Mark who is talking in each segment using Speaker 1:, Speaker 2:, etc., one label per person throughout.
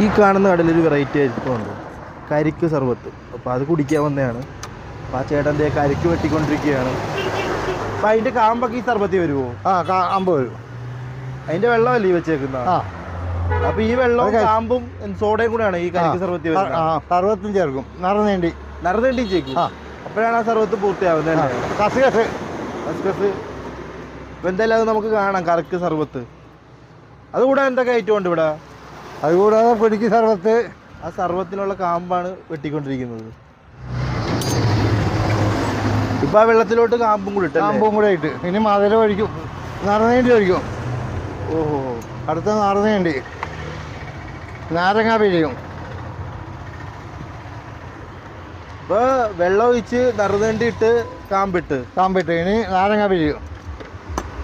Speaker 1: ഈ കാണുന്ന കടലൊരു വെറൈറ്റി അരിപ്പുണ്ട്. കരിക്ക് സർബത്ത് അപ്പോൾ അത് കുടിക്കാൻ വന്നതാണ്. അപ്പോൾ ആ ചേട്ടൻ ദേ കരിക്ക് വെട്ടിക്കൊണ്ടിരിക്കുകയാണ്. അപ്പം അതിന്റെ കാമ്പൊക്കെ ഈ സർബത്തിൽ വരുമോ
Speaker 2: ആ കാമ്പ് വരും.
Speaker 1: അതിന്റെ വെള്ളമല്ലേ ഈ വെച്ചേക്കുന്ന?
Speaker 2: ആ.
Speaker 1: അപ്പോൾ ഈ വെള്ളവും കാമ്പും സോഡയും കൂടെയാണ് ഈ കരിക്ക് സർവത്തി
Speaker 2: സർവത്തും ചേർക്കും. നിറനേണ്ടി
Speaker 1: നിറനേണ്ടി ചേക്കും. അപ്പോഴാണ് ആ സർവത്ത് പൂർത്തിയാവുന്നത്
Speaker 2: കസ്
Speaker 1: കസ്
Speaker 2: കസ് കസ്
Speaker 1: കസ്കസ്. ഇപ്പം എന്തായാലും അത് നമുക്ക് കാണാം കറക്ക് സർവത്ത്. അതുകൂടെ എന്തൊക്കെ ഐറ്റം ഉണ്ട് ഇവിടെ?
Speaker 2: അതുകൂടാതെ പിടിക്ക് സർവത്ത്
Speaker 1: ആ സർവത്തിലുള്ള കാമ്പാണ് വെട്ടിക്കൊണ്ടിരിക്കുന്നത്. ഇപ്പൊ ആ വെള്ളത്തിലോട്ട് കാമ്പും കൂടി ഇട്ട്
Speaker 2: കാമ്പും കൂടെ ഇട്ട്. ഇനി മധുരം ഒഴിക്കും. നിറനേണ്ടി ഒഴിക്കും.
Speaker 1: ഓഹോ.
Speaker 2: അടുത്ത നിറനേണ്ടി നാരങ്ങ പിഴിയും.
Speaker 1: ഇപ്പൊ വെള്ളം ഒഴിച്ച് നറുതേണ്ടി ഇട്ട് കാമ്പിട്ട്.
Speaker 2: കാമ്പിട്ട്. ഇനി നാരങ്ങ പിഴിയും.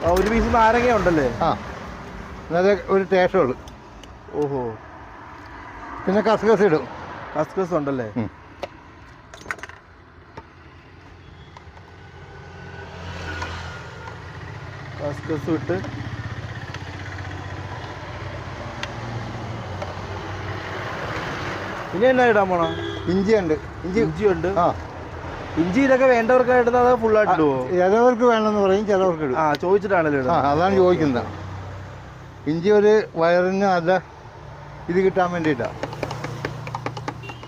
Speaker 1: ഒരു പീസ് നാരങ്ങ ഉണ്ടല്ലേ?
Speaker 2: ആ. എന്നാലേ ഒരു ടേസ്റ്റ് ഉള്ളു.
Speaker 1: ഓഹോ.
Speaker 2: പിന്നെ കസ്കസ് ഇടും.
Speaker 1: കസ്കസ് ഉണ്ടല്ലേ. കസ്കസ് ഇട്ട്. ഇനി എന്നാ ഇടാൻ പോണോ?
Speaker 2: ഇഞ്ചി ഉണ്ട് ഇഞ്ചി
Speaker 1: ഇഞ്ചി ഉണ്ട്
Speaker 2: ആ.
Speaker 1: ഇഞ്ചി ഇതൊക്കെ വേണ്ടവർക്ക് ഇടുന്നത് അതോ ഫുൾ ആയിട്ട് ഇടുവോ?
Speaker 2: ചിലവർക്ക് വേണമെന്ന് പറയും ചിലവർക്ക് ഇടും.
Speaker 1: ആ ചോദിച്ചിട്ടാണല്ലോ ഇടുന്നത്.
Speaker 2: അതാണ് ചോദിക്കുന്നത്. ഇഞ്ചി ഒരു വയറിന് നല്ല ഇത് കിട്ടാൻ വേണ്ടിയിട്ടാണ്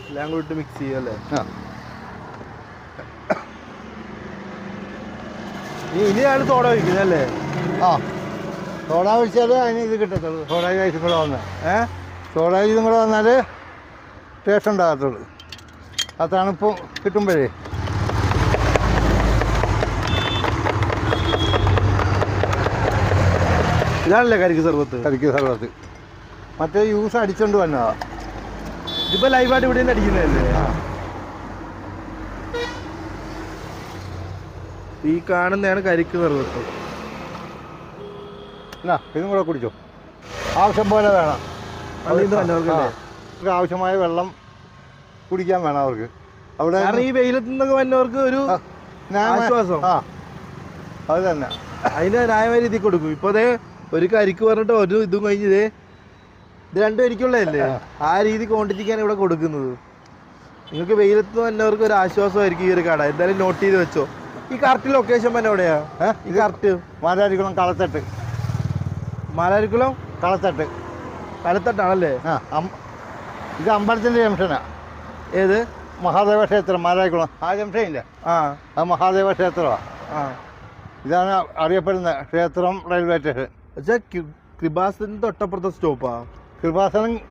Speaker 1: എല്ലാം കൂടി മിക്സ് ചെയ്യല്ലേ അല്ലേ?
Speaker 2: ആ.
Speaker 1: ഇനി ആണ് സോഡ ഒഴിക്കുന്നല്ലേ
Speaker 2: ആ. സോഡ ഒഴിച്ചാൽ അതിന് ഇത് കിട്ടത്തുള്ളൂ. സോഡ ഐസും കൂടെ വന്നാൽ
Speaker 1: ഏ?
Speaker 2: സോഡ ഇതും കൂടെ വന്നാൽ ടേസ്റ്റ് ഉണ്ടാകത്തുള്ളൂ. ആ തണുപ്പ് കിട്ടുമ്പോഴേ.
Speaker 1: ഇതാണല്ലേ കരിക്ക് സർബത്ത്
Speaker 2: കരിക്ക് സർവത്ത്. മറ്റേ യൂസ് അടിച്ചോണ്ട് വന്നതാ.
Speaker 1: ഇതിപ്പോ ലൈവായിട്ട് ഇവിടെ നിന്ന് അടിക്കുന്നതല്ലേ? ഈ കാണുന്നതാണ് കരിക്ക്
Speaker 2: എന്നാ ഇതും കൂടെ കുടിച്ചോ. ആവശ്യം പോലെ വേണം. അവർക്ക് ആവശ്യമായ വെള്ളം കുടിക്കാൻ വേണം അവർക്ക്. അവിടെ
Speaker 1: ഈ വെയിലത്ത് നിന്നൊക്കെ വന്നവർക്ക് ഒരു ആശ്വാസം.
Speaker 2: അത് തന്നെ.
Speaker 1: അതിന് ന്യായമായ രീതി കൊടുക്കും. ഇപ്പൊ അതേ ഒരു കരിക്ക് പറഞ്ഞിട്ട് ഒരു ഇതും കഴിഞ്ഞത് ഇത് രണ്ടും എനിക്കുള്ളതല്ലേ? ആ രീതി ക്വാണ്ടിറ്റിക്കാണ് ഇവിടെ കൊടുക്കുന്നത്. നിങ്ങൾക്ക് വെയിലത്ത് വന്നവർക്ക് ഒരു ആശ്വാസമായിരിക്കും ഈ ഒരു കട. എന്തായാലും നോട്ട് ചെയ്ത് വെച്ചോ. ഈ കറക്റ്റ് ലൊക്കേഷൻ തന്നെ എവിടെയാ? ഈ കറക്റ്റ്
Speaker 2: മാലാരിക്കുളം കളത്തട്ട്.
Speaker 1: മാലാരിക്കുളം?
Speaker 2: കളത്തട്ട്. കളത്തട്ടാണല്ലേ? ഇത് അമ്പലത്തിന്റെ ജംഷനാ
Speaker 1: ഏത്?
Speaker 2: മഹാദേവ ക്ഷേത്രം മാലാരിക്കുളം. ആ ജംഷൻ ഇല്ല
Speaker 1: ആ
Speaker 2: അത് മഹാദേവ ക്ഷേത്രമാണ്
Speaker 1: ആ.
Speaker 2: ഇതാണ് അറിയപ്പെടുന്ന ക്ഷേത്രം റെയിൽവേ സ്റ്റേഷൻ.
Speaker 1: വെച്ചാ കൃപാസനത്തിന്റെ തൊട്ടപ്പുറത്തെ സ്റ്റോപ്പാ
Speaker 2: Kırbasanın